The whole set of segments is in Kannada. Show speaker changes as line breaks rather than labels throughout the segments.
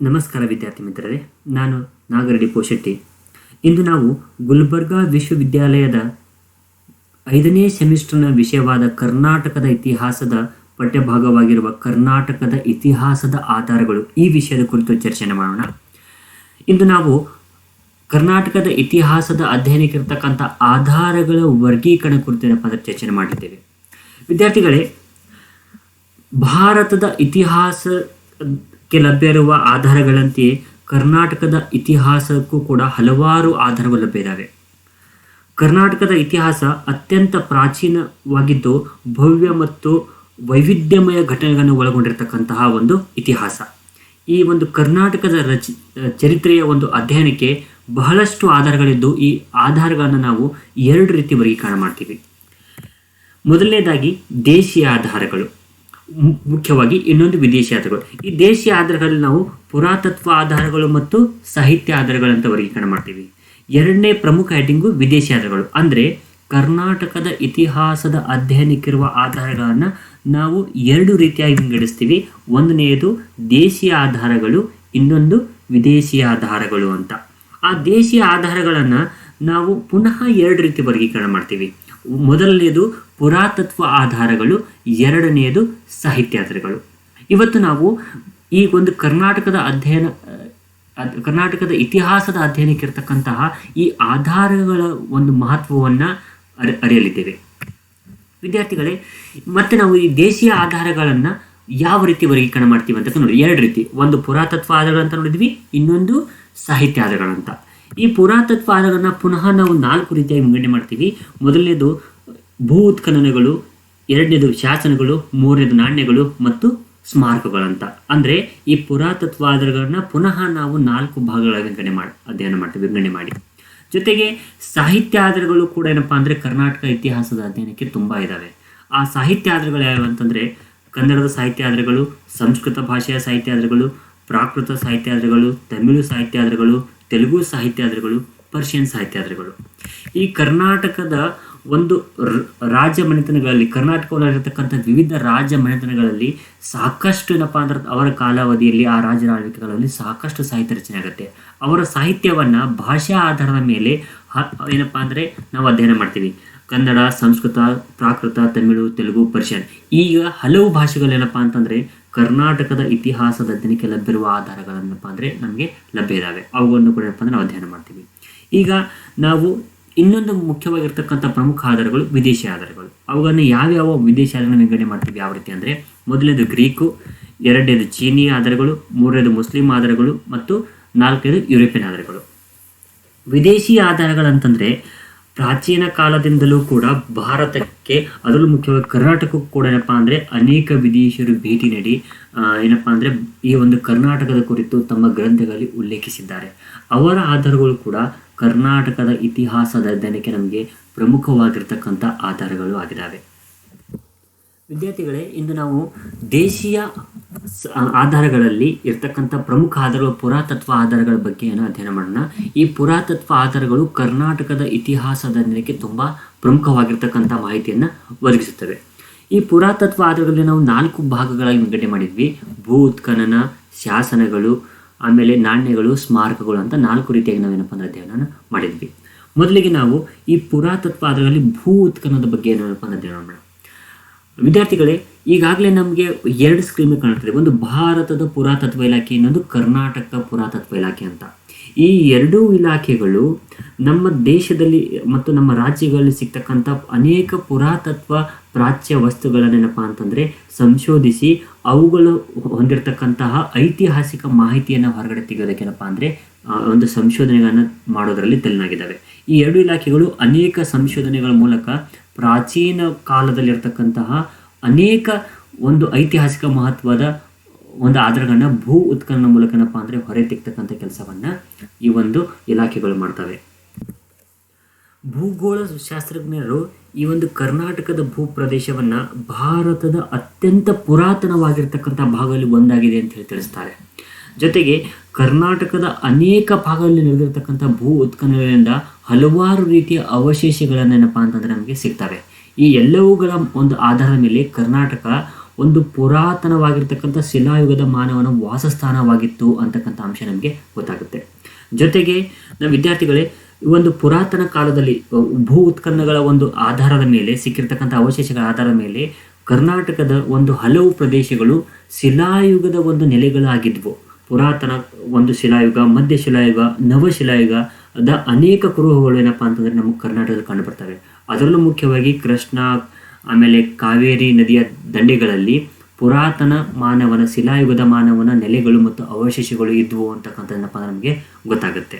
ನಮಸ್ಕಾರ ವಿದ್ಯಾರ್ಥಿ ಮಿತ್ರರೇ, ನಾನು ನಾಗರೆಡ್ಡಿ ಪೋಶೆಟ್ಟಿ. ಇಂದು ನಾವು ಗುಲ್ಬರ್ಗಾ ವಿಶ್ವವಿದ್ಯಾಲಯದ ಐದನೇ ಸೆಮಿಸ್ಟರ್ನ ವಿಷಯವಾದ ಕರ್ನಾಟಕದ ಇತಿಹಾಸದ ಪಠ್ಯಭಾಗವಾಗಿರುವ ಕರ್ನಾಟಕದ ಇತಿಹಾಸದ ಆಧಾರಗಳು ಈ ವಿಷಯದ ಕುರಿತು ಚರ್ಚೆಯನ್ನು ಮಾಡೋಣ. ಇಂದು ನಾವು ಕರ್ನಾಟಕದ ಇತಿಹಾಸದ ಅಧ್ಯಯನಕ್ಕೆ ಇರತಕ್ಕಂಥ ಆಧಾರಗಳ ವರ್ಗೀಕರಣ ಕುರಿತು ಏನಪ್ಪ ಅಂದರೆ ಚರ್ಚೆ ಮಾಡಿದ್ದೇವೆ. ವಿದ್ಯಾರ್ಥಿಗಳೇ, ಭಾರತದ ಇತಿಹಾಸಕ್ಕೆ ಲಭ್ಯ ಇರುವ ಆಧಾರಗಳಂತೆಯೇ ಕರ್ನಾಟಕದ ಇತಿಹಾಸಕ್ಕೂ ಕೂಡ ಹಲವಾರು ಆಧಾರಗಳು ಲಭ್ಯ ಇದ್ದಾವೆ ಕರ್ನಾಟಕದ ಇತಿಹಾಸ ಅತ್ಯಂತ ಪ್ರಾಚೀನವಾಗಿದ್ದು ಭವ್ಯ ಮತ್ತು ವೈವಿಧ್ಯಮಯ ಘಟನೆಗಳನ್ನು ಒಳಗೊಂಡಿರತಕ್ಕಂತಹ ಒಂದು ಇತಿಹಾಸ. ಈ ಒಂದು ಕರ್ನಾಟಕದ ರಚ, ಚರಿತ್ರೆಯ ಒಂದು ಅಧ್ಯಯನಕ್ಕೆ ಬಹಳಷ್ಟು ಆಧಾರಗಳಿದ್ದು ಈ ಆಧಾರಗಳನ್ನು ನಾವು ಎರಡು ರೀತಿ ವರ್ಗೀಕರಣ ಮಾಡ್ತೀವಿ. ಮೊದಲನೇದಾಗಿ ದೇಶೀಯ ಆಧಾರಗಳು. ಮುಖ್ಯವಾಗಿ ಇನ್ನೊಂದು ವಿದೇಶಿ ಆಧಾರಗಳು ಈ ದೇಶೀಯ ಆಧಾರಗಳಲ್ಲಿ ನಾವು ಪುರಾತತ್ವ ಆಧಾರಗಳು ಮತ್ತು ಸಾಹಿತ್ಯ ಆಧಾರಗಳಂತ ವರ್ಗೀಕರಣ ಮಾಡ್ತೀವಿ. ಎರಡನೇ ಪ್ರಮುಖ ಹೆಡ್ಡಿಂಗು ವಿದೇಶಿ ಆಧಾರಗಳು ಅಂದರೆ ಕರ್ನಾಟಕದ ಇತಿಹಾಸದ ಅಧ್ಯಯನಕ್ಕಿರುವ ಆಧಾರಗಳನ್ನು ನಾವು ಎರಡು ರೀತಿಯಾಗಿ ವಿಂಗಡಿಸ್ತೀವಿ. ಒಂದನೆಯದು ದೇಶೀಯ ಆಧಾರಗಳು, ಇನ್ನೊಂದು ವಿದೇಶಿ ಆಧಾರಗಳು ಅಂತ. ಆ ದೇಶೀಯ ಆಧಾರಗಳನ್ನು ನಾವು ಪುನಃ ಎರಡು ರೀತಿ ವರ್ಗೀಕರಣ ಮಾಡ್ತೀವಿ. ಮೊದಲನೆಯದು ಪುರಾತತ್ವ ಆಧಾರಗಳು, ಎರಡನೆಯದು ಸಾಹಿತ್ಯಾಧಾರಗಳು. ಇವತ್ತು ನಾವು ಈ ಒಂದು ಕರ್ನಾಟಕದ ಅಧ್ಯಯನ ಕರ್ನಾಟಕದ ಇತಿಹಾಸದ ಅಧ್ಯಯನಕ್ಕೆ ಇರತಕ್ಕಂತಹ ಈ ಆಧಾರಗಳ ಒಂದು ಮಹತ್ವವನ್ನು ಅರಿ, ಅರಿಯಲಿದ್ದೇವೆ. ವಿದ್ಯಾರ್ಥಿಗಳೇ, ಮತ್ತೆ ನಾವು ಈ ದೇಶೀಯ ಆಧಾರಗಳನ್ನು ಯಾವ ರೀತಿ ವರ್ಗೀಕರಣ ಮಾಡ್ತೀವಿ ಅಂತ ನೋಡಿ ಎರಡು ರೀತಿ. ಒಂದು ಪುರಾತತ್ವ ಆಧಾರಗಳಂತ ನೋಡಿದ್ವಿ, ಇನ್ನೊಂದು ಸಾಹಿತ್ಯ ಆಧಾರಗಳಂತ ಈ ಪುರಾತತ್ವ ಆಧಾರವನ್ನು ಪುನಃ ನಾವು ನಾಲ್ಕು ರೀತಿಯಾಗಿ ವಿಂಗಡಣೆ ಮಾಡ್ತೀವಿ. ಮೊದಲನೇದು ಭೂ ಉತ್ಖನನಗಳು, ಎರಡನೇದು ಶಾಸನಗಳು, ಮೂರನೇದು ನಾಣ್ಯಗಳು ಮತ್ತು ಸ್ಮಾರಕಗಳಂತ. ಅಂದರೆ ಈ ಪುರಾತತ್ವ ಆಧಾರಗಳನ್ನ ಪುನಃ ನಾವು ನಾಲ್ಕು ಭಾಗಗಳ ವಿಂಗಡಣೆ ಮಾಡಿ, ಅಧ್ಯಯನ ಮಾಡ್ತೀವಿ, ವಿಂಗಡಣೆ ಮಾಡಿ. ಜೊತೆಗೆ ಸಾಹಿತ್ಯ ಆಧಾರಗಳು ಕೂಡ ಏನಪ್ಪಾ ಅಂದರೆ ಕರ್ನಾಟಕ ಇತಿಹಾಸದ ಅಧ್ಯಯನಕ್ಕೆ ತುಂಬ ಇದ್ದಾವೆ ಆ ಸಾಹಿತ್ಯ ಆಧಾರಗಳು ಯಾವ್ಯಾವ ಅಂತಂದರೆ ಕನ್ನಡದ ಸಾಹಿತ್ಯ ಆಧಾರಗಳು ಸಂಸ್ಕೃತ ಭಾಷೆಯ ಸಾಹಿತ್ಯ ಆಧಾರಗಳು ಪ್ರಾಕೃತ ಸಾಹಿತ್ಯ ಆಧಾರಗಳು ತಮಿಳು ಸಾಹಿತ್ಯ ಆಧಾರಗಳು ತೆಲುಗು ಸಾಹಿತ್ಯ ಆಧಾರಗಳು ಪರ್ಷಿಯನ್ ಸಾಹಿತ್ಯ ಆಧಾರಗಳು ಈ ಕರ್ನಾಟಕದ ಒಂದು ರಾಜ ಮನೆತನಗಳಲ್ಲಿ, ಕರ್ನಾಟಕದಲ್ಲಿರತಕ್ಕಂಥ ವಿವಿಧ ರಾಜ ಮನೆತನಗಳಲ್ಲಿ ಸಾಕಷ್ಟು ಏನಪ್ಪ ಅಂದ್ರೆ ಅವರ ಕಾಲಾವಧಿಯಲ್ಲಿ, ಆ ರಾಜರ ಆಳ್ವಿಕೆಗಳಲ್ಲಿ ಸಾಕಷ್ಟು ಸಾಹಿತ್ಯ ರಚನೆ ಆಗುತ್ತೆ. ಅವರ ಸಾಹಿತ್ಯವನ್ನು ಭಾಷಾ ಆಧಾರದ ಮೇಲೆ ಏನಪ್ಪ ಅಂದ್ರೆ ನಾವು ಅಧ್ಯಯನ ಮಾಡ್ತೀವಿ. ಕನ್ನಡ, ಸಂಸ್ಕೃತ, ಪ್ರಾಕೃತ, ತಮಿಳು, ತೆಲುಗು, ಪರ್ಷಿಯನ್. ಈಗ ಹಲವು ಭಾಷೆಗಳೇನಪ್ಪ ಅಂತಂದ್ರೆ ಕರ್ನಾಟಕದ ಇತಿಹಾಸದ ದಿನಕ್ಕೆ ಲಭ್ಯವಿರುವ ಆಧಾರಗಳನ್ನಪ್ಪ ಅಂದರೆ ನಮಗೆ ಲಭ್ಯ ಇದಾವೆ. ಅವುಗಳನ್ನು ಕೂಡ ಏನಪ್ಪ ಅಂದ್ರೆ ನಾವು ಅಧ್ಯಯನ ಮಾಡ್ತೀವಿ. ಈಗ ನಾವು ಇನ್ನೊಂದು ಮುಖ್ಯವಾಗಿರ್ತಕ್ಕಂಥ ಪ್ರಮುಖ ಆಧಾರಗಳು ವಿದೇಶಿ ಆಧಾರಗಳು. ಅವುಗಳನ್ನು ಯಾವ್ಯಾವ ವಿದೇಶಿ ಆಧಾರ ವಿಂಗಡಣೆ ಮಾಡ್ತೀವಿ, ಯಾವ ರೀತಿ ಅಂದರೆ ಮೊದಲನೇದು ಗ್ರೀಕು, ಎರಡನೇದು ಚೀನಿ ಆಧಾರಗಳು, ಮೂರನೇದು ಮುಸ್ಲಿಂ ಆಧಾರಗಳು ಮತ್ತು ನಾಲ್ಕನೇದು ಯುರೋಪಿಯನ್ ಆಧಾರಗಳು. ವಿದೇಶಿ ಆಧಾರಗಳಂತಂದ್ರೆ ಪ್ರಾಚೀನ ಕಾಲದಿಂದಲೂ ಕೂಡ ಭಾರತಕ್ಕೆ ಅದರಲ್ಲೂ ಮುಖ್ಯವಾಗಿ ಕರ್ನಾಟಕಕ್ಕೂ ಕೂಡ ಏನಪ್ಪ ಅಂದರೆ ಅನೇಕ ವಿದೇಶಿಯರು ಭೇಟಿ ನೀಡಿ ಏನಪ್ಪಾ ಅಂದ್ರೆ ಈ ಒಂದು ಕರ್ನಾಟಕದ ಕುರಿತು ತಮ್ಮ ಗ್ರಂಥಗಳಲ್ಲಿ ಉಲ್ಲೇಖಿಸಿದ್ದಾರೆ. ಅವರ ಆಧಾರಗಳು ಕೂಡ ಕರ್ನಾಟಕದ ಇತಿಹಾಸದ ಅಧ್ಯಯನಕ್ಕೆ ನಮಗೆ ಪ್ರಮುಖವಾಗಿರ್ತಕ್ಕಂಥ ಆಧಾರಗಳು ಆಗಿದ್ದಾವೆ. ವಿದ್ಯಾರ್ಥಿಗಳೇ, ಇಂದು ನಾವು ದೇಶೀಯ ಆಧಾರಗಳಲ್ಲಿ ಇರ್ತಕ್ಕಂಥ ಪ್ರಮುಖ ಆಧಾರಗಳು, ಪುರಾತತ್ವ ಆಧಾರಗಳ ಬಗ್ಗೆ ಏನೋ ಅಧ್ಯಯನ ಮಾಡೋಣ. ಈ ಪುರಾತತ್ವ ಆಧಾರಗಳು ಕರ್ನಾಟಕದ ಇತಿಹಾಸದ ನೆಲೆಗೆ ತುಂಬ ಪ್ರಮುಖವಾಗಿರ್ತಕ್ಕಂಥ ಮಾಹಿತಿಯನ್ನು ಒದಗಿಸುತ್ತವೆ. ಈ ಪುರಾತತ್ವ ಆಧಾರಗಳಲ್ಲಿ ನಾವು ನಾಲ್ಕು ಭಾಗಗಳಾಗಿ ವಿಂಗಡಣೆ ಮಾಡಿದ್ವಿ. ಭೂ ಉತ್ಖನನ ಶಾಸನಗಳು, ಆಮೇಲೆ ನಾಣ್ಯಗಳು, ಸ್ಮಾರಕಗಳು ಅಂತ ನಾಲ್ಕು ರೀತಿಯಾಗಿ ನಾವೇನಪ್ಪ ಅಂದರೆ ಅಧ್ಯಯನ ಮಾಡಿದ್ವಿ. ಮೊದಲಿಗೆ ನಾವು ಈ ಪುರಾತತ್ವ ಆಧಾರಗಳಲ್ಲಿ ಭೂ ಉತ್ಖನದ ಬಗ್ಗೆ ಏನಪ್ಪ ಅಂದರೆ ಅಧ್ಯಯನ ಮಾಡೋಣ. ವಿದ್ಯಾರ್ಥಿಗಳೇ, ಈಗಾಗಲೇ ನಮಗೆ ಎರಡು ಸ್ಕ್ರೀನ್ ಕಾಣುತ್ತದೆ. ಒಂದು ಭಾರತದ ಪುರಾತತ್ವ ಇಲಾಖೆ, ಇನ್ನೊಂದು ಕರ್ನಾಟಕ ಪುರಾತತ್ವ ಇಲಾಖೆ ಅಂತ. ಈ ಎರಡೂ ಇಲಾಖೆಗಳು ನಮ್ಮ ದೇಶದಲ್ಲಿ ಮತ್ತು ನಮ್ಮ ರಾಜ್ಯಗಳಲ್ಲಿ ಸಿಗ್ತಕ್ಕಂಥ ಅನೇಕ ಪುರಾತತ್ವ ಪ್ರಾಚ್ಯ ವಸ್ತುಗಳನ್ನೇನಪ್ಪ ಅಂತಂದರೆ, ಸಂಶೋಧಿಸಿ ಅವುಗಳು ಹೊಂದಿರತಕ್ಕಂತಹ ಐತಿಹಾಸಿಕ ಮಾಹಿತಿಯನ್ನು ಹೊರಗಡೆ ತೆಗೆಯೋದಕ್ಕೇನಪ್ಪ ಅಂದರೆ ಒಂದು ಸಂಶೋಧನೆಗಳನ್ನು ಮಾಡೋದರಲ್ಲಿ ತಲ್ಲನಾಗಿದ್ದಾವೆ ಈ ಎರಡು ಇಲಾಖೆಗಳು ಅನೇಕ ಸಂಶೋಧನೆಗಳ ಮೂಲಕ ಪ್ರಾಚೀನ ಕಾಲದಲ್ಲಿರ್ತಕ್ಕಂತಹ ಅನೇಕ ಒಂದು ಐತಿಹಾಸಿಕ ಮಹತ್ವದ ಒಂದು ಆಧಾರಗಳನ್ನ ಭೂ ಉತ್ಖನನ ಮೂಲಕನಪ್ಪ ಅಂದರೆ ಹೊರ ತೆಗ್ತಕ್ಕಂಥ ಕೆಲಸವನ್ನ ಈ ಒಂದು ಇಲಾಖೆಗಳು ಮಾಡ್ತವೆ. ಭೂಗೋಳ ಶಾಸ್ತ್ರಜ್ಞರು ಈ ಒಂದು ಕರ್ನಾಟಕದ ಭೂ ಪ್ರದೇಶವನ್ನ ಭಾರತದ ಅತ್ಯಂತ ಪುರಾತನವಾಗಿರ್ತಕ್ಕಂಥ ಭಾಗದಲ್ಲಿ ಒಂದಾಗಿದೆ ಅಂತ ಹೇಳಿ ತಿಳಿಸ್ತಾರೆ. ಜೊತೆಗೆ ಕರ್ನಾಟಕದ ಅನೇಕ ಭಾಗಗಳಲ್ಲಿ ನಡೆದಿರ್ತಕ್ಕಂಥ ಭೂ ಉತ್ಖನನಗಳಿಂದ ಹಲವಾರು ರೀತಿಯ ಅವಶೇಷಗಳನ್ನೇನಪ್ಪ ಅಂತಂದರೆ ನಮಗೆ ಸಿಗ್ತವೆ. ಈ ಎಲ್ಲವುಗಳ ಒಂದು ಆಧಾರದ ಮೇಲೆ ಕರ್ನಾಟಕ ಒಂದು ಪುರಾತನವಾಗಿರ್ತಕ್ಕಂಥ ಶಿಲಾಯುಗದ ಮಾನವನ ವಾಸಸ್ಥಾನವಾಗಿತ್ತು ಅಂತಕ್ಕಂಥ ಅಂಶ ನಮಗೆ ಗೊತ್ತಾಗುತ್ತೆ. ಜೊತೆಗೆ ನಮ್ಮ ವಿದ್ಯಾರ್ಥಿಗಳೇ, ಈ ಒಂದು ಪುರಾತನ ಕಾಲದಲ್ಲಿ ಭೂ ಉತ್ಖನ್ನಗಳ ಒಂದು ಆಧಾರದ ಮೇಲೆ ಸಿಕ್ಕಿರ್ತಕ್ಕಂಥ ಅವಶೇಷಗಳ ಆಧಾರದ ಮೇಲೆ ಕರ್ನಾಟಕದ ಒಂದು ಹಲವು ಪ್ರದೇಶಗಳು ಶಿಲಾಯುಗದ ಒಂದು ನೆಲೆಗಳಾಗಿದ್ವು. ಪುರಾತನ ಒಂದು ಶಿಲಾಯುಗ, ಮಧ್ಯ ಶಿಲಾಯುಗ ದ ಅನೇಕ ಕುರುಹುಗಳು ಏನಪ್ಪ ಅಂತಂದ್ರೆ ನಮಗೆ ಕರ್ನಾಟಕದಲ್ಲಿ ಕಂಡುಬರ್ತವೆ. ಅದರಲ್ಲೂ ಮುಖ್ಯವಾಗಿ ಕೃಷ್ಣ, ಆಮೇಲೆ ಕಾವೇರಿ ನದಿಯ ದಂಡೆಗಳಲ್ಲಿ ಪುರಾತನ ಮಾನವನ, ಶಿಲಾಯುಗದ ಮಾನವನ ನೆಲೆಗಳು ಮತ್ತು ಅವಶೇಷಗಳು ಇದ್ವು ಅಂತಕ್ಕಂಥದ್ದಪ್ಪ ನಮಗೆ ಗೊತ್ತಾಗುತ್ತೆ.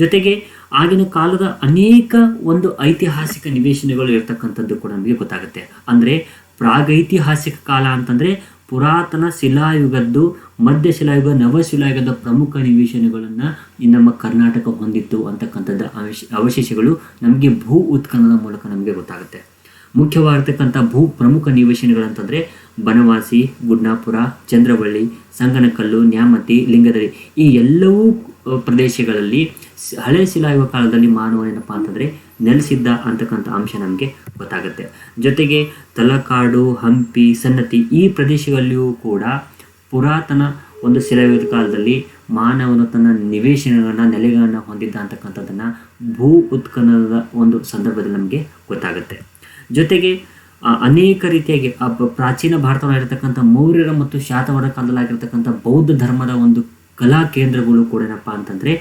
ಜೊತೆಗೆ ಆಗಿನ ಕಾಲದ ಅನೇಕ ಒಂದು ಐತಿಹಾಸಿಕ ನಿವೇಶನಗಳು ಇರತಕ್ಕಂಥದ್ದು ಕೂಡ ನಮಗೆ ಗೊತ್ತಾಗುತ್ತೆ. ಅಂದರೆ ಪ್ರಾಗೈತಿಹಾಸಿಕ ಕಾಲ ಅಂತಂದರೆ ಪುರಾತನ ಶಿಲಾಯುಗದ್ದು ಮಧ್ಯ ಶಿಲಾಯುಗ ನವಶಿಲಾಯುಗದ ಪ್ರಮುಖ ನಿವೇಶನಗಳನ್ನು ನಮ್ಮ ಕರ್ನಾಟಕ ಹೊಂದಿತ್ತು ಅಂತಕ್ಕಂಥದ್ದು ಅವಶೇ- ಅವಶೇಷಗಳು ನಮಗೆ ಭೂ ಉತ್ಖನನದ ಮೂಲಕ ನಮಗೆ ಗೊತ್ತಾಗುತ್ತೆ. ಮುಖ್ಯವಾಗಿರ್ತಕ್ಕಂಥ ಭೂ ಪ್ರಮುಖ ನಿವೇಶನಗಳಂತಂದರೆ ಬನವಾಸಿ, ಗುಡ್ನಾಪುರ, ಚಂದ್ರವಳ್ಳಿ, ಸಂಗನಕಲ್ಲು, ನ್ಯಾಮತಿ, ಲಿಂಗದರಿ ಈ ಎಲ್ಲವೂ ಪ್ರದೇಶಗಳಲ್ಲಿ ಹಳೆ ಶಿಲಾಯುವ ಕಾಲದಲ್ಲಿ ಮಾನವನೇನಪ್ಪ ಅಂತಂದ್ರೆ ನೆಲೆಸಿದ್ದ ಅಂತಕ್ಕಂಥ ಅಂಶ ನಮಗೆ ಗೊತ್ತಾಗುತ್ತೆ. ಜೊತೆಗೆ ತಲಕಾಡು, ಹಂಪಿ, ಸನ್ನತಿ ಈ ಪ್ರದೇಶಗಳಲ್ಲಿಯೂ ಕೂಡ ಪುರಾತನ ಒಂದು ಶಿಲಾಯುಗದ ಕಾಲದಲ್ಲಿ ಮಾನವನು ತನ್ನ ನಿವೇಶನಗಳನ್ನ, ನೆಲೆಗಳನ್ನು ಹೊಂದಿದ್ದ ಅಂತಕ್ಕಂಥದ್ದನ್ನ ಭೂ ಉತ್ಖನನದ ಒಂದು ಸಂದರ್ಭದಲ್ಲಿ ನಮಗೆ ಗೊತ್ತಾಗುತ್ತೆ. ಜೊತೆಗೆ ಅನೇಕ ರೀತಿಯಾಗಿ ಪ್ರಾಚೀನ ಭಾರತವಾಗಿರ್ತಕ್ಕಂಥ ಮೌರ್ಯರ ಮತ್ತು ಶಾತವರ ಕಾಲದಲ್ಲಾಗಿರ್ತಕ್ಕಂಥ ಬೌದ್ಧ ಧರ್ಮದ ಒಂದು ಕಲಾ ಕೇಂದ್ರಗಳು ಕೂಡ ಏನಪ್ಪ ಅಂತಂದ್ರೆ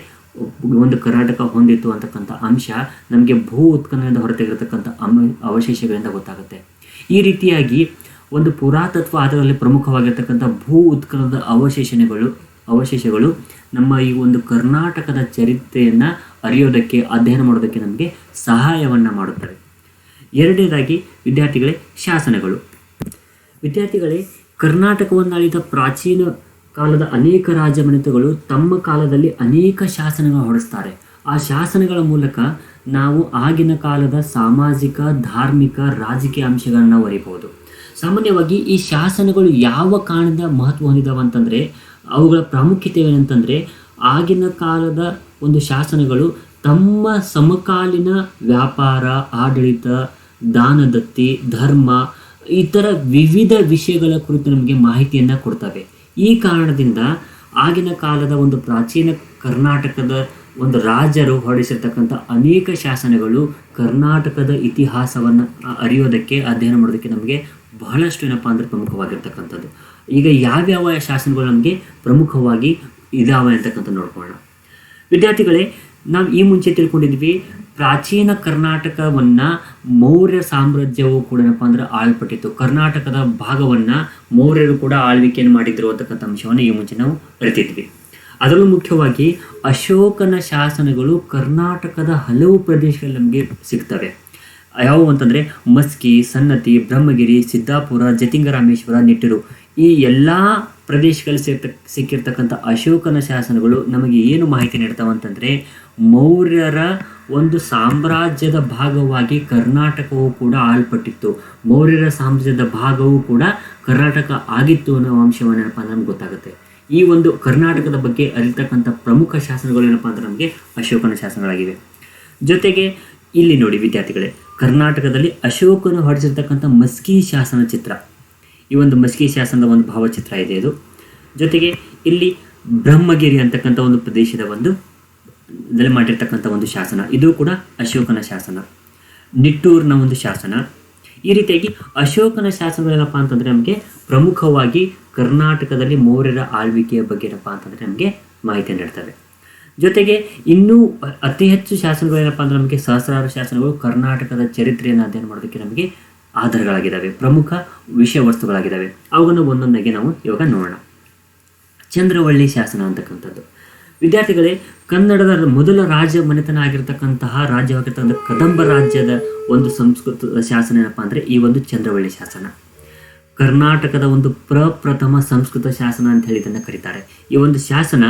ಒಂದು ಕರ್ನಾಟಕ ಹೊಂದಿತ್ತು ಅಂತಕ್ಕಂಥ ಅಂಶ ನಮಗೆ ಭೂ ಉತ್ಖನನದ ಹೊರತೆಗಿರತಕ್ಕಂಥ ಅಮ ಅವಶೇಷಗಳಿಂದ ಗೊತ್ತಾಗುತ್ತೆ. ಈ ರೀತಿಯಾಗಿ ಒಂದು ಪುರಾತತ್ವ ಆಧಾರದಲ್ಲಿ ಪ್ರಮುಖವಾಗಿರ್ತಕ್ಕಂಥ ಭೂ ಉತ್ಕಲದ ಅವಶೇಷಣೆಗಳು, ಅವಶೇಷಗಳು ನಮ್ಮ ಈ ಒಂದು ಕರ್ನಾಟಕದ ಚರಿತ್ರೆಯನ್ನು ಅರಿಯೋದಕ್ಕೆ, ಅಧ್ಯಯನ ಮಾಡೋದಕ್ಕೆ ನಮಗೆ ಸಹಾಯವನ್ನು ಮಾಡುತ್ತವೆ. ಎರಡನೇದಾಗಿ ವಿದ್ಯಾರ್ಥಿಗಳೇ ಶಾಸನಗಳು. ವಿದ್ಯಾರ್ಥಿಗಳೇ, ಕರ್ನಾಟಕವನ್ನಾಳಿದ ಪ್ರಾಚೀನ ಕಾಲದ ಅನೇಕ ರಾಜಮನೆತಗಳು ತಮ್ಮ ಕಾಲದಲ್ಲಿ ಅನೇಕ ಶಾಸನಗಳು ಹೊಡೆಸ್ತಾರೆ ಆ ಶಾಸನಗಳ ಮೂಲಕ ನಾವು ಆಗಿನ ಕಾಲದ ಸಾಮಾಜಿಕ, ಧಾರ್ಮಿಕ, ರಾಜಕೀಯ ಅಂಶಗಳನ್ನು ನಾವು ಅರಿಬಹುದು ಸಾಮಾನ್ಯವಾಗಿ ಈ ಶಾಸನಗಳು ಯಾವ ಕಾರಣದ ಮಹತ್ವ ಹೊಂದಿದಾವೆ ಅಂತಂದರೆ ಅವುಗಳ ಪ್ರಾಮುಖ್ಯತೆ ಏನಂತಂದ್ರೆ ಆಗಿನ ಕಾಲದ ಒಂದು ಶಾಸನಗಳು ತಮ್ಮ ಸಮಕಾಲೀನ ವ್ಯಾಪಾರ, ಆಡಳಿತ, ದಾನದತ್ತಿ, ಧರ್ಮ ಇತರ ವಿವಿಧ ವಿಷಯಗಳ ಕುರಿತು ನಮಗೆ ಮಾಹಿತಿಯನ್ನು ಕೊಡ್ತವೆ. ಈ ಕಾರಣದಿಂದ ಆಗಿನ ಕಾಲದ ಒಂದು ಪ್ರಾಚೀನ ಕರ್ನಾಟಕದ ಒಂದು ರಾಜರು ಹೊರಡಿಸಿರ್ತಕ್ಕಂಥ ಅನೇಕ ಶಾಸನಗಳು ಕರ್ನಾಟಕದ ಇತಿಹಾಸವನ್ನು ಅರಿಯೋದಕ್ಕೆ, ಅಧ್ಯಯನ ಮಾಡೋದಕ್ಕೆ ನಮಗೆ ಬಹಳಷ್ಟು ಏನಪ್ಪ ಅಂದ್ರೆ ಪ್ರಮುಖವಾಗಿರ್ತಕ್ಕಂಥದ್ದು. ಈಗ ಯಾವ್ಯಾವ ಶಾಸನಗಳು ನಮಗೆ ಪ್ರಮುಖವಾಗಿ ಇದಾವೆ ಅಂತಕ್ಕಂಥ ನೋಡ್ಕೊಳ್ಳೋಣ. ವಿದ್ಯಾರ್ಥಿಗಳೇ, ನಾವು ಈ ಮುಂಚೆ ತಿಳ್ಕೊಂಡಿದ್ವಿ, ಪ್ರಾಚೀನ ಕರ್ನಾಟಕವನ್ನು ಮೌರ್ಯ ಸಾಮ್ರಾಜ್ಯವು ಕೂಡ ಏನಪ್ಪ ಅಂದ್ರೆ ಆಳ್ಪಟ್ಟಿತ್ತು. ಕರ್ನಾಟಕದ ಭಾಗವನ್ನು ಮೌರ್ಯರು ಕೂಡ ಆಳ್ವಿಕೆಯನ್ನು ಮಾಡಿದ್ರು ಅಂತಕ್ಕಂಥ ಅಂಶವನ್ನು ಈ ಮುಂಚೆ ನಾವು ಅರಿತಿದ್ವಿ ಅದರಲ್ಲೂ ಮುಖ್ಯವಾಗಿ ಅಶೋಕನ ಶಾಸನಗಳು ಕರ್ನಾಟಕದ ಹಲವು ಪ್ರದೇಶಗಳಲ್ಲಿ ನಮಗೆ ಸಿಗ್ತವೆ. ಯಾವುವು ಅಂತಂದರೆ ಮಸ್ಕಿ, ಸನ್ನತಿ, ಬ್ರಹ್ಮಗಿರಿ, ಸಿದ್ದಾಪುರ, ಜತಿಂಗರಾಮೇಶ್ವರ, ನಿಟ್ಟೂರು. ಈ ಎಲ್ಲ ಪ್ರದೇಶಗಳಲ್ಲಿ ಸಿಕ್ತ ಸಿಕ್ಕಿರ್ತಕ್ಕಂಥ ಅಶೋಕನ ಶಾಸನಗಳು ನಮಗೆ ಏನು ಮಾಹಿತಿ ನೀಡ್ತಾವ ಅಂತಂದ್ರೆ ಮೌರ್ಯರ ಒಂದು ಸಾಮ್ರಾಜ್ಯದ ಭಾಗವಾಗಿ ಕರ್ನಾಟಕವು ಕೂಡ ಆಳ್ಪಟ್ಟಿತ್ತು. ಮೌರ್ಯರ ಸಾಮ್ರಾಜ್ಯದ ಭಾಗವೂ ಕೂಡ ಕರ್ನಾಟಕ ಆಗಿತ್ತು ಅನ್ನೋ ಅಂಶವನ್ನು ಏನಪ್ಪ ಅಂದ್ರೆ ನಮ್ಗೆ ಗೊತ್ತಾಗುತ್ತೆ. ಈ ಒಂದು ಕರ್ನಾಟಕದ ಬಗ್ಗೆ ಅರಿತಕ್ಕಂಥ ಪ್ರಮುಖ ಶಾಸನಗಳು ಏನಪ್ಪ ಅಂದ್ರೆ ನಮಗೆ ಅಶೋಕನ ಶಾಸನಗಳಾಗಿವೆ. ಜೊತೆಗೆ ಇಲ್ಲಿ ನೋಡಿ ವಿದ್ಯಾರ್ಥಿಗಳೇ ಕರ್ನಾಟಕದಲ್ಲಿ ಅಶೋಕನು ಹೊರಡಿಸಿರ್ತಕ್ಕಂಥ ಮಸ್ಕಿ ಶಾಸನ ಚಿತ್ರ. ಈ ಒಂದು ಮಸ್ಕಿ ಶಾಸನದ ಒಂದು ಭಾವಚಿತ್ರ ಇದೆ ಇದು. ಜೊತೆಗೆ ಇಲ್ಲಿ ಬ್ರಹ್ಮಗಿರಿ ಅಂತಕ್ಕಂಥ ಒಂದು ಪ್ರದೇಶದ ಒಂದು ದಲ್ಲಿ ಮಾಡಿರ್ತಕ್ಕಂಥ ಒಂದು ಶಾಸನ. ಇದು ಕೂಡ ಅಶೋಕನ ಶಾಸನ. ನಿಟ್ಟೂರಿನ ಒಂದು ಶಾಸನ. ಈ ರೀತಿಯಾಗಿ ಅಶೋಕನ ಶಾಸನಗಳೇನಪ್ಪ ಅಂತಂದರೆ ನಮಗೆ ಪ್ರಮುಖವಾಗಿ ಕರ್ನಾಟಕದಲ್ಲಿ ಮೌರ್ಯರ ಆಳ್ವಿಕೆಯ ಬಗ್ಗೆ ಏನಪ್ಪ ಅಂತಂದರೆ ನಮಗೆ ಮಾಹಿತಿ ನೀಡ್ತವೆ. ಜೊತೆಗೆ ಇನ್ನೂ ಅತಿ ಹೆಚ್ಚು ಶಾಸನಗಳೇನಪ್ಪ ಅಂದ್ರೆ ನಮಗೆ ಸಹಸ್ರಾರು ಶಾಸನಗಳು ಕರ್ನಾಟಕದ ಚರಿತ್ರೆಯನ್ನು ಅಧ್ಯಯನ ಮಾಡೋದಕ್ಕೆ ನಮಗೆ ಆಧಾರಗಳಾಗಿದ್ದಾವೆ. ಪ್ರಮುಖ ವಿಷಯ ವಸ್ತುಗಳಾಗಿದ್ದಾವೆ. ಅವುಗಳನ್ನು ಒಂದೊಂದಾಗಿ ನಾವು ಇವಾಗ ನೋಡೋಣ. ಚಂದ್ರವಳ್ಳಿ ಶಾಸನ ಅಂತಕ್ಕಂಥದ್ದು. ವಿದ್ಯಾರ್ಥಿಗಳೇ, ಕನ್ನಡದ ಮೊದಲ ರಾಜ್ಯ ಮನೆತನ ಆಗಿರ್ತಕ್ಕಂತಹ ರಾಜ್ಯವಾಗಿರ್ತಕ್ಕಂಥ ಕದಂಬ ರಾಜ್ಯದ ಒಂದು ಸಂಸ್ಕೃತ ಶಾಸನ ಏನಪ್ಪ ಅಂದರೆ ಈ ಒಂದು ಚಂದ್ರವಳ್ಳಿ ಶಾಸನ. ಕರ್ನಾಟಕದ ಒಂದು ಪ್ರಪ್ರಥಮ ಸಂಸ್ಕೃತ ಶಾಸನ ಅಂತ ಹೇಳಿ ಇದನ್ನು ಕರೀತಾರೆ. ಈ ಒಂದು ಶಾಸನ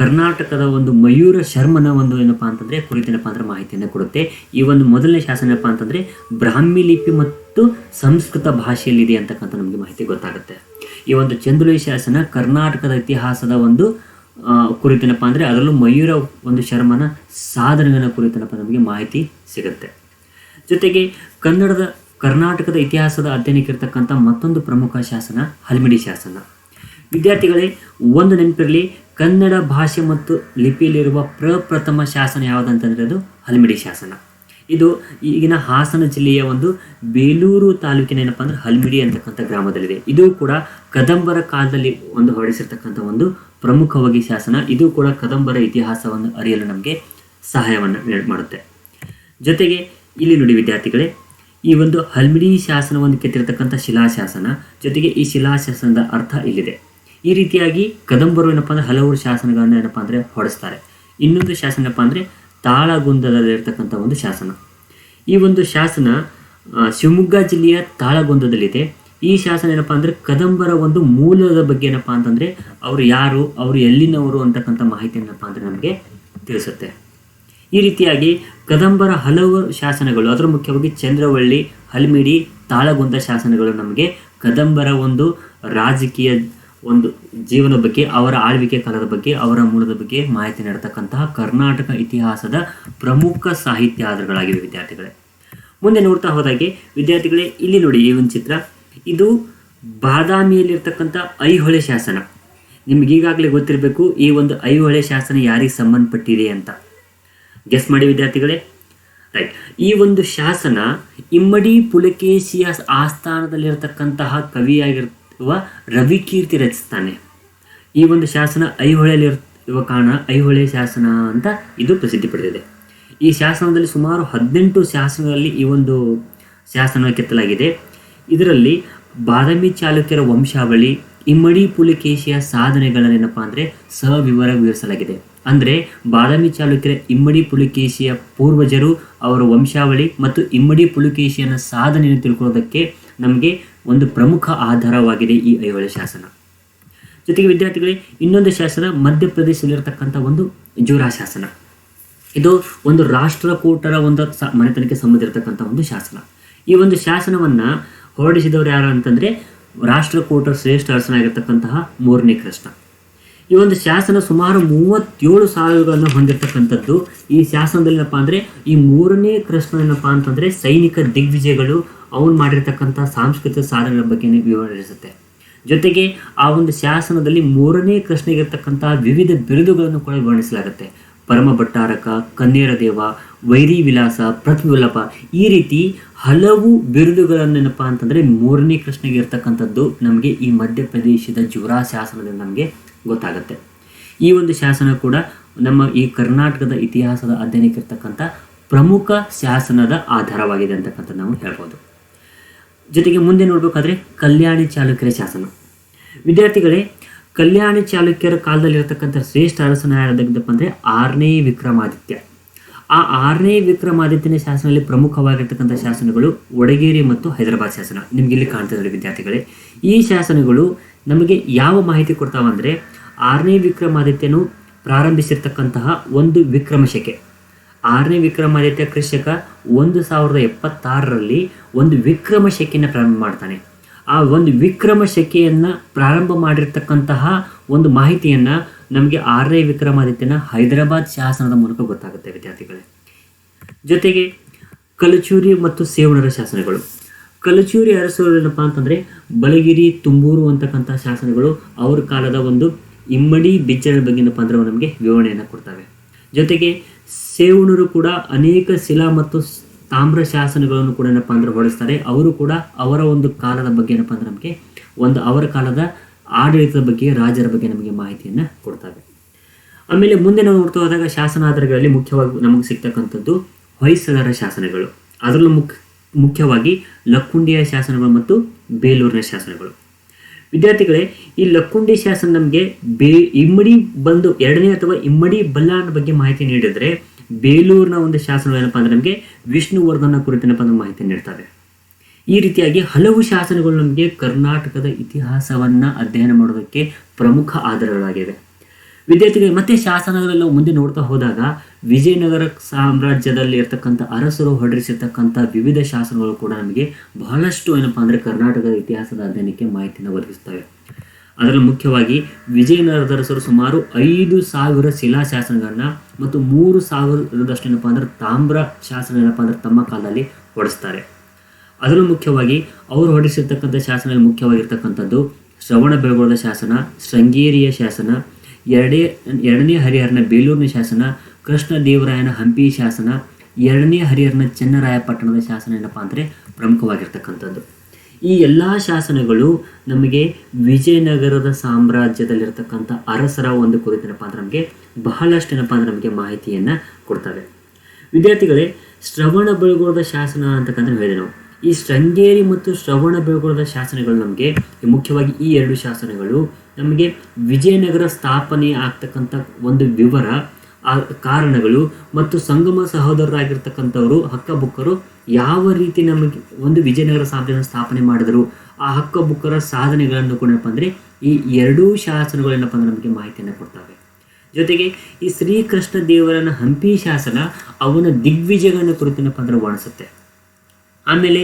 ಕರ್ನಾಟಕದ ಒಂದು ಮಯೂರ ಶರ್ಮನ ಒಂದು ಏನಪ್ಪ ಅಂತಂದರೆ ಕುರಿತೇನಪ್ಪ ಅಂದ್ರೆ ಮಾಹಿತಿಯನ್ನು ಕೊಡುತ್ತೆ. ಈ ಒಂದು ಮೊದಲನೇ ಶಾಸನ ಏನಪ್ಪ ಅಂತಂದರೆ ಬ್ರಾಹ್ಮಿ ಲಿಪಿ ಮತ್ತು ಸಂಸ್ಕೃತ ಭಾಷೆಯಲ್ಲಿದೆ ಅಂತಕ್ಕಂಥ ನಮಗೆ ಮಾಹಿತಿ ಗೊತ್ತಾಗುತ್ತೆ. ಈ ಒಂದು ಚಂದ್ರೋಯಿ ಶಾಸನ ಕರ್ನಾಟಕದ ಇತಿಹಾಸದ ಒಂದು ಕುರಿತೇನಪ್ಪ ಅಂದರೆ ಅದರಲ್ಲೂ ಮಯೂರ ಒಂದು ಶರ್ಮನ ಸಾಧನೆಗಳ ಕುರಿತೇನಪ್ಪ ನಮಗೆ ಮಾಹಿತಿ ಸಿಗುತ್ತೆ. ಜೊತೆಗೆ ಕನ್ನಡದ ಕರ್ನಾಟಕದ ಇತಿಹಾಸದ ಅಧ್ಯಯನಕ್ಕಿರ್ತಕ್ಕಂಥ ಮತ್ತೊಂದು ಪ್ರಮುಖ ಶಾಸನ ಹಲ್ಮಿಡಿ ಶಾಸನ. ವಿದ್ಯಾರ್ಥಿಗಳೇ, ಒಂದು ನೆನಪಿರಲಿ, ಕನ್ನಡ ಭಾಷೆ ಮತ್ತು ಲಿಪಿಯಲ್ಲಿರುವ ಪ್ರಪ್ರಥಮ ಶಾಸನ ಯಾವುದಂತಂದರೆ ಅದು ಹಲ್ಮಿಡಿ ಶಾಸನ. ಇದು ಈಗಿನ ಹಾಸನ ಜಿಲ್ಲೆಯ ಒಂದು ಬೇಲೂರು ತಾಲೂಕಿನ ಏನಪ್ಪ ಅಂದರೆ ಹಲ್ಮಿಡಿ ಅಂತಕ್ಕಂಥ ಗ್ರಾಮದಲ್ಲಿದೆ. ಇದು ಕೂಡ ಕದಂಬರ ಕಾಲದಲ್ಲಿ ಒಂದು ಹೊರಡಿಸಿರ್ತಕ್ಕಂಥ ಒಂದು ಪ್ರಮುಖವಾಗಿ ಶಾಸನ. ಇದು ಕೂಡ ಕದಂಬರ ಇತಿಹಾಸವನ್ನು ಅರಿಯಲು ನಮಗೆ ಸಹಾಯವನ್ನು ಮಾಡುತ್ತೆ. ಜೊತೆಗೆ ಇಲ್ಲಿ ನೋಡಿ ವಿದ್ಯಾರ್ಥಿಗಳೇ ಈ ಒಂದು ಹಲ್ಮಿಡಿ ಶಾಸನವನ್ನು ಕೆತ್ತಿರತಕ್ಕಂಥ ಶಿಲಾಶಾಸನ. ಜೊತೆಗೆ ಈ ಶಿಲಾಶಾಸನದ ಅರ್ಥ ಇಲ್ಲಿದೆ. ಈ ರೀತಿಯಾಗಿ ಕದಂಬರು ಏನಪ್ಪ ಅಂದರೆ ಹಲವಾರು ಶಾಸನಗಳನ್ನು ಏನಪ್ಪ ಅಂದರೆ ಹೊಡೆಸ್ತಾರೆ ಇನ್ನೊಂದು ಶಾಸನ ಏನಪ್ಪ ಅಂದರೆ ತಾಳಗುಂದದಲ್ಲಿರ್ತಕ್ಕಂಥ ಒಂದು ಶಾಸನ. ಈ ಒಂದು ಶಾಸನ ಶಿವಮೊಗ್ಗ ಜಿಲ್ಲೆಯ ತಾಳಗುಂದದಲ್ಲಿದೆ. ಈ ಶಾಸನ ಏನಪ್ಪ ಅಂದರೆ ಕದಂಬರ ಒಂದು ಮೂಲದ ಬಗ್ಗೆ ಏನಪ್ಪ ಅಂತಂದರೆ ಅವರು ಯಾರು, ಅವರು ಎಲ್ಲಿನವರು ಅಂತಕ್ಕಂಥ ಮಾಹಿತಿ ಏನಪ್ಪ ಅಂದರೆ ನಮಗೆ ತಿಳಿಸುತ್ತೆ. ಈ ರೀತಿಯಾಗಿ ಕದಂಬರ ಹಲವು ಶಾಸನಗಳು, ಅದರ ಮುಖ್ಯವಾಗಿ ಚಂದ್ರವಳ್ಳಿ, ಹಲ್ಮಿಡಿ, ತಾಳಗುಂದ ಶಾಸನಗಳು ನಮಗೆ ಕದಂಬರ ಒಂದು ರಾಜಕೀಯ ಒಂದು ಜೀವನದ ಬಗ್ಗೆ ಅವರ ಆಳ್ವಿಕೆ ಕಾಲದ ಬಗ್ಗೆ, ಅವರ ಮೂಲದ ಬಗ್ಗೆ ಮಾಹಿತಿ ನೀಡತಕ್ಕಂತಹ ಕರ್ನಾಟಕ ಇತಿಹಾಸದ ಪ್ರಮುಖ ಸಾಹಿತ್ಯ ಆಧಾರಗಳಾಗಿವೆ ವಿದ್ಯಾರ್ಥಿಗಳೇ. ಮುಂದೆ ನೋಡ್ತಾ ಹೋದಾಗೆ, ವಿದ್ಯಾರ್ಥಿಗಳೇ, ಇಲ್ಲಿ ನೋಡಿ ಈ ಒಂದು ಚಿತ್ರ. ಇದು ಬಾದಾಮಿಯಲ್ಲಿರ್ತಕ್ಕಂಥ ಐಹೊಳೆ ಶಾಸನ. ನಿಮ್ಗೆ ಈಗಾಗಲೇ ಗೊತ್ತಿರಬೇಕು, ಈ ಒಂದು ಐಹೊಳೆ ಶಾಸನ ಯಾರಿಗೆ ಸಂಬಂಧಪಟ್ಟಿದೆ ಅಂತ. ಗೆಸ್ ಮಾಡಿ ವಿದ್ಯಾರ್ಥಿಗಳೇ. ರೈಟ್ ಈ ಒಂದು ಶಾಸನ ಇಮ್ಮಡಿ ಪುಲಕೇಶಿಯ ಆಸ್ಥಾನದಲ್ಲಿರತಕ್ಕಂತಹ ಕವಿಯಾಗಿರುವ ರವಿಕೀರ್ತಿ ರಚಿಸ್ತಾನೆ. ಈ ಒಂದು ಶಾಸನ ಐಹೊಳೆಯಲ್ಲಿ ಇರುವ ಕಾರಣ ಐಹೊಳೆ ಶಾಸನ ಅಂತ ಇದು ಪ್ರಸಿದ್ಧಿ ಪಡೆದಿದೆ. ಈ ಶಾಸನದಲ್ಲಿ ಸುಮಾರು ಹದಿನೆಂಟು ಶಾಸನಗಳಲ್ಲಿ ಈ ಒಂದು ಶಾಸನ ಕೆತ್ತಲಾಗಿದೆ. ಇದರಲ್ಲಿ ಬಾದಾಮಿ ಚಾಲುಕ್ಯರ ವಂಶಾವಳಿ, ಇಮ್ಮಡಿ ಪುಲಿಕೇಶಿಯ ಸಾಧನೆಗಳನ್ನೇನಪ್ಪ ಅಂದರೆ ಸವಿವರ ವಿವರಿಸಲಾಗಿದೆ. ಅಂದರೆ ಬಾದಾಮಿ ಚಾಲುಕ್ಯರ ಇಮ್ಮಡಿ ಪುಲಿಕೇಶಿಯ ಪೂರ್ವಜರು, ಅವರ ವಂಶಾವಳಿ ಮತ್ತು ಇಮ್ಮಡಿ ಪುಲಿಕೇಶಿಯನ ಸಾಧನೆಯನ್ನು ತಿಳ್ಕೊಳ್ಳೋದಕ್ಕೆ ನಮಗೆ ಒಂದು ಪ್ರಮುಖ ಆಧಾರವಾಗಿದೆ ಈ ಐಹೊಳೆ ಶಾಸನ. ಜೊತೆಗೆ ವಿದ್ಯಾರ್ಥಿಗಳೇ, ಇನ್ನೊಂದು ಶಾಸನ ಮಧ್ಯಪ್ರದೇಶದಲ್ಲಿರತಕ್ಕಂಥ ಒಂದು ಜೋರಾ ಶಾಸನ. ಇದು ಒಂದು ರಾಷ್ಟ್ರಕೂಟರ ಒಂದು ಸ, ಮನೆತನಕ್ಕೆ ಸಂಬಂಧಿರತಕ್ಕಂಥ ಒಂದು ಶಾಸನ. ಈ ಒಂದು ಶಾಸನವನ್ನು ಹೊರಡಿಸಿದವರು ಯಾರು ಅಂತಂದರೆ ರಾಷ್ಟ್ರಕೂಟರ ಶ್ರೇಷ್ಠ ಅರಸನಾಗಿರ್ತಕ್ಕಂತಹ ಮೂರನೇ ಕೃಷ್ಣ. ಈ ಒಂದು ಶಾಸನ ಸುಮಾರು ಮೂವತ್ತೇಳು ಸಾವಿರಗಳನ್ನು ಹೊಂದಿರತಕ್ಕಂಥದ್ದು, ಈ ಶಾಸನದಲ್ಲಿ ಏನಪ್ಪಾ ಅಂದ್ರೆ, ಈ ಮೂರನೇ ಕೃಷ್ಣ ಏನಪ್ಪ ಅಂತಂದರೆ ಸೈನಿಕ ದಿಗ್ವಿಜಯಗಳು ಅವನು ಮಾಡಿರ್ತಕ್ಕಂಥ ಸಾಂಸ್ಕೃತಿಕ ಸಾಧನೆಗಳ ಬಗ್ಗೆ ವಿವರಿಸುತ್ತೆ ಜೊತೆಗೆ ಆ ಒಂದು ಶಾಸನದಲ್ಲಿ ಮೂರನೇ ಕೃಷ್ಣಗಿರ್ತಕ್ಕಂಥ ವಿವಿಧ ಬಿರುದುಗಳನ್ನು ಕೂಡ ವರ್ಣಿಸಲಾಗುತ್ತೆ ಪರಮ ಭಟ್ಟಾರಕ, ಕನ್ನೇರ ದೇವ, ವೈರಿ ವಿಲಾಸ ಪ್ರತಿವಲ್ಲಭ ಈ ರೀತಿ ಹಲವು ಬಿರುದುಗಳನ್ನೇನಪ್ಪ ಅಂತಂದರೆ ಮೂರನೇ ಕೃಷ್ಣಗೆ ಇರ್ತಕ್ಕಂಥದ್ದು ನಮಗೆ ಈ ಮಧ್ಯಪ್ರದೇಶದ ಜುರಾ ಶಾಸನದಿಂದ ನಮಗೆ ಗೊತ್ತಾಗುತ್ತೆ. ಈ ಒಂದು ಶಾಸನ ಕೂಡ ನಮ್ಮ ಈ ಕರ್ನಾಟಕದ ಇತಿಹಾಸದ ಅಧ್ಯಯನಕ್ಕಿರ್ತಕ್ಕಂಥ ಪ್ರಮುಖ ಶಾಸನದ ಆಧಾರವಾಗಿದೆ ಅಂತಕ್ಕಂಥ ನಾವು ಹೇಳ್ಬೋದು. ಜೊತೆಗೆ ಮುಂದೆ ನೋಡಬೇಕಾದ್ರೆ ಕಲ್ಯಾಣಿ ಚಾಲುಕ್ಯರ ಶಾಸನ. ವಿದ್ಯಾರ್ಥಿಗಳೇ, ಕಲ್ಯಾಣಿ ಚಾಲುಕ್ಯರ ಕಾಲದಲ್ಲಿರತಕ್ಕಂಥ ಶ್ರೇಷ್ಠ ಅರಸನ ಯಾರದಪ್ಪ ಅಂದರೆ ಆರನೇ ವಿಕ್ರಮಾದಿತ್ಯ. ಆ ಆರನೇ ವಿಕ್ರಮಾದಿತ್ಯನ ಶಾಸನದಲ್ಲಿ ಪ್ರಮುಖವಾಗಿರ್ತಕ್ಕಂಥ ಶಾಸನಗಳು ಒಡಗೇರಿ ಮತ್ತು ಹೈದರಾಬಾದ್ ಶಾಸನ. ನಿಮ್ಗೆ ಇಲ್ಲಿ ಕಾಣ್ತಿದ್ದಾರೆ ವಿದ್ಯಾರ್ಥಿಗಳೇ. ಈ ಶಾಸನಗಳು ನಮಗೆ ಯಾವ ಮಾಹಿತಿ ಕೊಡ್ತಾವಂದ್ರೆ ಆರನೇ ವಿಕ್ರಮಾದಿತ್ಯನು ಪ್ರಾರಂಭಿಸಿರ್ತಕ್ಕಂತಹ ಒಂದು ವಿಕ್ರಮಶಕೆ ಆರನೇ ವಿಕ್ರಮಾದಿತ್ಯ ಕೃಷಕ ಒಂದು ಸಾವಿರದ ಎಪ್ಪತ್ತಾರರಲ್ಲಿ ಒಂದು ವಿಕ್ರಮ ಶಕೆಯನ್ನು ಪ್ರಾರಂಭ ಮಾಡ್ತಾನೆ. ಆ ಒಂದು ವಿಕ್ರಮ ಶಕೆಯನ್ನು ಪ್ರಾರಂಭ ಮಾಡಿರ್ತಕ್ಕಂತಹ ಒಂದು ಮಾಹಿತಿಯನ್ನು ನಮಗೆ ಆರನೇ ವಿಕ್ರಮಾದಿತ್ಯನ ಹೈದರಾಬಾದ್ ಶಾಸನದ ಮೂಲಕ ಗೊತ್ತಾಗುತ್ತೆ ವಿದ್ಯಾರ್ಥಿಗಳೇ. ಜೊತೆಗೆ ಕಲಚೂರಿ ಮತ್ತು ಸೇವಣರ ಶಾಸನಗಳು. ಕಲಚೂರಿ ಅರಸರು ಏನಪ್ಪ ಅಂತಂದರೆ, ಬಲಗಿರಿ, ತುಂಬೂರು ಅಂತಕ್ಕಂಥ ಶಾಸನಗಳು ಅವ್ರ ಕಾಲದ ಒಂದು ಇಮ್ಮಡಿ ಬಿಚ್ಚರ ಬಗ್ಗೆ ಪಂದ್ರವು ನಮಗೆ ವಿವರಣೆಯನ್ನು ಕೊಡ್ತವೆ. ಜೊತೆಗೆ ಸೇವಣರು ಕೂಡ ಅನೇಕ ಶಿಲಾ ಮತ್ತು ತಾಮ್ರ ಶಾಸನಗಳನ್ನು ಕೂಡ ಏನಪ್ಪ ಅಂದ್ರೆ ಹೊರಡಿಸ್ತಾರೆ. ಅವರು ಕೂಡ ಅವರ ಒಂದು ಕಾಲದ ಬಗ್ಗೆ ಏನಪ್ಪ ಅಂದ್ರೆ ನಮಗೆ ಒಂದು ಅವರ ಕಾಲದ ಆಡಳಿತದ ಬಗ್ಗೆ, ರಾಜರ ಬಗ್ಗೆ ನಮಗೆ ಮಾಹಿತಿಯನ್ನು ಕೊಡ್ತವೆ. ಆಮೇಲೆ ಮುಂದೆ ನಾವು ನೋಡ್ತಾ ಹೋದಾಗ ಶಾಸನ ಆಧಾರಗಳಲ್ಲಿ ಮುಖ್ಯವಾಗಿ ನಮಗೆ ಸಿಗ್ತಕ್ಕಂಥದ್ದು ಹೊಯ್ಸಳರ ಶಾಸನಗಳು. ಅದರಲ್ಲೂ ಮುಖ್ಯ ಮುಖ್ಯವಾಗಿ ಲಕ್ಕುಂಡಿಯ ಶಾಸನಗಳು ಮತ್ತು ಬೇಲೂರಿನ ಶಾಸನಗಳು. ವಿದ್ಯಾರ್ಥಿಗಳೇ, ಈ ಲಕ್ಕುಂಡಿ ಶಾಸನ ನಮಗೆ ಬೇ, ಇಮ್ಮಡಿ ಬಂದು ಎರಡನೇ ಅಥವಾ ಇಮ್ಮಡಿ ಬಲ್ಲಾನ ಬಗ್ಗೆ ಮಾಹಿತಿ ನೀಡಿದರೆ ಬೇಲೂರಿನ ಒಂದು ಶಾಸನ ಏನಪ್ಪ ಅಂದರೆ ನಮಗೆ ವಿಷ್ಣುವರ್ಧನ ಕುರಿತೇನಪ್ಪ ಅಂದ್ರೆ ಮಾಹಿತಿ ನೀಡ್ತವೆ ಈ ರೀತಿಯಾಗಿ ಹಲವು ಶಾಸನಗಳು ನಮಗೆ ಕರ್ನಾಟಕದ ಇತಿಹಾಸವನ್ನು ಅಧ್ಯಯನ ಮಾಡೋದಕ್ಕೆ ಪ್ರಮುಖ ಆಧಾರಗಳಾಗಿವೆ. ವಿದ್ಯಾರ್ಥಿಗಳು ಮತ್ತೆ ಶಾಸನಗಳೆಲ್ಲ ಮುಂದೆ ನೋಡ್ತಾ ಹೋದಾಗ ವಿಜಯನಗರ ಸಾಮ್ರಾಜ್ಯದಲ್ಲಿ ಇರ್ತಕ್ಕಂಥ ಅರಸರು ಹೊರಡಿಸಿರ್ತಕ್ಕಂಥ ವಿವಿಧ ಶಾಸನಗಳು ಕೂಡ ನಮಗೆ ಬಹಳಷ್ಟು ಏನಪ್ಪಾ ಅಂದರೆ ಕರ್ನಾಟಕದ ಇತಿಹಾಸದ ಅಧ್ಯಯನಕ್ಕೆ ಮಾಹಿತಿಯನ್ನು ಒದಗಿಸ್ತವೆ ಅದರಲ್ಲಿ ಮುಖ್ಯವಾಗಿ ವಿಜಯನಗರದ ಅರಸರು ಸುಮಾರು ಐದು ಸಾವಿರ ಶಿಲಾ ಶಾಸನಗಳನ್ನ ಮತ್ತು ಮೂರು ಸಾವಿರದಷ್ಟು ಏನಪ್ಪಾ ಅಂದ್ರೆ ತಾಮ್ರ ಶಾಸನ ಏನಪ್ಪಾ ಅಂದ್ರೆ ತಮ್ಮ ಕಾಲದಲ್ಲಿ ಹೊಡೆಸ್ತಾರೆ ಅದರಲ್ಲೂ ಮುಖ್ಯವಾಗಿ ಅವರು ಹೊರಡಿಸಿರ್ತಕ್ಕಂಥ ಶಾಸನದಲ್ಲಿ ಮುಖ್ಯವಾಗಿರ್ತಕ್ಕಂಥದ್ದು ಶ್ರವಣ ಬೆಳಗೊಳದ ಶಾಸನ, ಶೃಂಗೇರಿಯ ಶಾಸನ ಎರಡೇ, ಎರಡನೇ ಹರಿಹರನ ಬೇಲೂರಿನ ಶಾಸನ, ಕೃಷ್ಣ ದೇವರಾಯನ ಹಂಪಿ ಶಾಸನ, ಎರಡನೇ ಹರಿಹರನ ಚೆನ್ನರಾಯಪಟ್ಟಣದ ಶಾಸನ ಏನಪ್ಪ ಅಂದರೆ ಪ್ರಮುಖವಾಗಿರ್ತಕ್ಕಂಥದ್ದು. ಈ ಎಲ್ಲ ಶಾಸನಗಳು ನಮಗೆ ವಿಜಯನಗರದ ಸಾಮ್ರಾಜ್ಯದಲ್ಲಿರ್ತಕ್ಕಂಥ ಅರಸರ ಒಂದು ಕುರಿತೇನಪ್ಪ ಅಂದ್ರೆ ನಮಗೆ ಬಹಳಷ್ಟು ಏನಪ್ಪ ಅಂದ್ರೆ ನಮಗೆ ಮಾಹಿತಿಯನ್ನು ಕೊಡ್ತವೆ. ವಿದ್ಯಾರ್ಥಿಗಳೇ, ಶ್ರವಣ ಬೆಳಗೊಳದ ಶಾಸನ ಅಂತಕ್ಕಂಥ ಹೇಳಿದೆ ನಾವು. ಈ ಶೃಂಗೇರಿ ಮತ್ತು ಶ್ರವಣ ಬೆಳಗೊಳದ ಶಾಸನಗಳು ನಮಗೆ ಮುಖ್ಯವಾಗಿ ಈ ಎರಡು ಶಾಸನಗಳು ನಮಗೆ ವಿಜಯನಗರ ಸ್ಥಾಪನೆ ಆಗ್ತಕ್ಕಂಥ ಒಂದು ವಿವರ, ಆ ಕಾರಣಗಳು ಮತ್ತು ಸಂಗಮ ಸಹೋದರರಾಗಿರ್ತಕ್ಕಂಥವರು, ಹಕ್ಕಬುಕ್ಕರು ಯಾವ ರೀತಿ ನಮಗೆ ಒಂದು ವಿಜಯನಗರ ಸಾಮ್ರಾಜ್ಯನ ಸ್ಥಾಪನೆ ಮಾಡಿದರು, ಆ ಹಕ್ಕಬುಕ್ಕರ ಸಾಧನೆಗಳನ್ನು ಕೂಡ ಏನಪ್ಪ ಅಂದರೆ ಈ ಎರಡೂ ಶಾಸನಗಳು ಏನಪ್ಪ ಅಂದರೆ ನಮಗೆ ಮಾಹಿತಿಯನ್ನು ಕೊಡ್ತವೆ. ಜೊತೆಗೆ ಈ ಶ್ರೀಕೃಷ್ಣ ದೇವರನ ಹಂಪಿ ಶಾಸನ ಅವನ ದಿಗ್ವಿಜಯಗಳನ್ನು ಕುರಿತೇನಪ್ಪ ಅಂದರೆ ವರ್ಣಿಸುತ್ತೆ. ಆಮೇಲೆ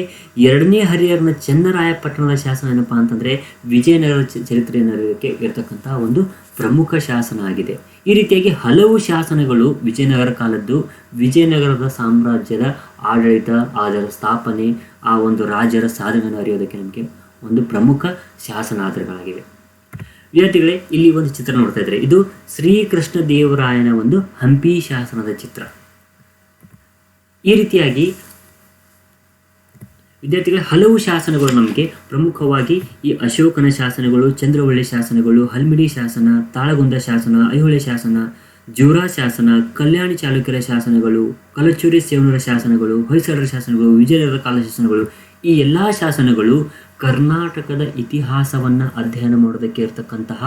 ಎರಡನೇ ಹರಿಹರನ ಚೆನ್ನರಾಯಪಟ್ಟಣದ ಶಾಸನ ಏನಪ್ಪ ಅಂತಂದರೆ ವಿಜಯನಗರ ಚರಿತ್ರೆಯನ್ನು ಅರಿಯೋಕ್ಕೆ ಇರತಕ್ಕಂಥ ಒಂದು ಪ್ರಮುಖ ಶಾಸನ ಆಗಿದೆ. ಈ ರೀತಿಯಾಗಿ ಹಲವು ಶಾಸನಗಳು ವಿಜಯನಗರ ಕಾಲದ್ದು, ವಿಜಯನಗರದ ಸಾಮ್ರಾಜ್ಯದ ಆಡಳಿತ, ಅದರ ಸ್ಥಾಪನೆ, ಆ ಒಂದು ರಾಜರ ಸಾಧನೆಯನ್ನು ಅರಿಯೋದಕ್ಕೆ ನಮಗೆ ಒಂದು ಪ್ರಮುಖ ಶಾಸನ ಆಧಾರಗಳಾಗಿವೆ ವಿದ್ಯಾರ್ಥಿಗಳೇ, ಇಲ್ಲಿ ಒಂದು ಚಿತ್ರ ನೋಡ್ತಾ ಇದ್ದಾರೆ ಇದು ಶ್ರೀಕೃಷ್ಣ ದೇವರಾಯನ ಒಂದು ಹಂಪಿ ಶಾಸನದ ಚಿತ್ರ. ಈ ರೀತಿಯಾಗಿ ವಿದ್ಯಾರ್ಥಿಗಳ, ಹಲವು ಶಾಸನಗಳು ನಮಗೆ ಪ್ರಮುಖವಾಗಿ ಈ ಅಶೋಕನ ಶಾಸನಗಳು, ಚಂದ್ರವಳ್ಳಿ ಶಾಸನಗಳು, ಹಲ್ಮಿಡಿ ಶಾಸನ, ತಾಳಗುಂದ ಶಾಸನ, ಐಹೊಳೆ ಶಾಸನ, ಜೋರಾ ಶಾಸನ, ಕಲ್ಯಾಣಿ ಚಾಲುಕ್ಯರ ಶಾಸನಗಳು, ಕಲಚೂರಿ ಸೇವನರ ಶಾಸನಗಳು, ಹೊಯ್ಸಳರ ಶಾಸನಗಳು, ವಿಜಯನಗರ ಕಾಲ ಶಾಸನಗಳು, ಈ ಎಲ್ಲ ಶಾಸನಗಳು ಕರ್ನಾಟಕದ ಇತಿಹಾಸವನ್ನು ಅಧ್ಯಯನ ಮಾಡೋದಕ್ಕೆ ಇರತಕ್ಕಂತಹ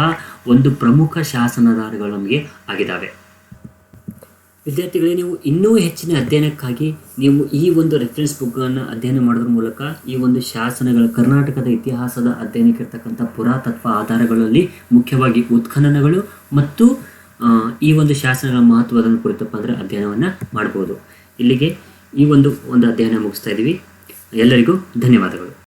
ಒಂದು ಪ್ರಮುಖ ಶಾಸನಧಾರಗಳು ನಮಗೆ ಆಗಿದ್ದಾವೆ ವಿದ್ಯಾರ್ಥಿಗಳೇ, ನೀವು ಇನ್ನೂ ಹೆಚ್ಚಿನ ಅಧ್ಯಯನಕ್ಕಾಗಿ ನೀವು ಈ ಒಂದು ರೆಫರೆನ್ಸ್ ಬುಕ್ಗಳನ್ನು ಅಧ್ಯಯನ ಮಾಡೋದ್ರ ಮೂಲಕ ಈ ಒಂದು ಶಾಸನಗಳ ಕರ್ನಾಟಕದ ಇತಿಹಾಸದ ಅಧ್ಯಯನಕ್ಕೆ ಇರ್ತಕ್ಕಂಥ ಪುರಾತತ್ವ ಆಧಾರಗಳಲ್ಲಿ ಮುಖ್ಯವಾಗಿ ಉತ್ಖನನಗಳು ಮತ್ತು ಈ ಒಂದು ಶಾಸನಗಳ ಮಹತ್ವವನ್ನು ಕುರಿತಪ್ಪ ಅಂದರೆ ಅಧ್ಯಯನವನ್ನು ಮಾಡ್ಬೋದು. ಇಲ್ಲಿಗೆ ಈ ಒಂದು ಒಂದು ಅಧ್ಯಯನ ಮುಗಿಸ್ತಾ ಇದ್ದೀವಿ ಎಲ್ಲರಿಗೂ ಧನ್ಯವಾದಗಳು.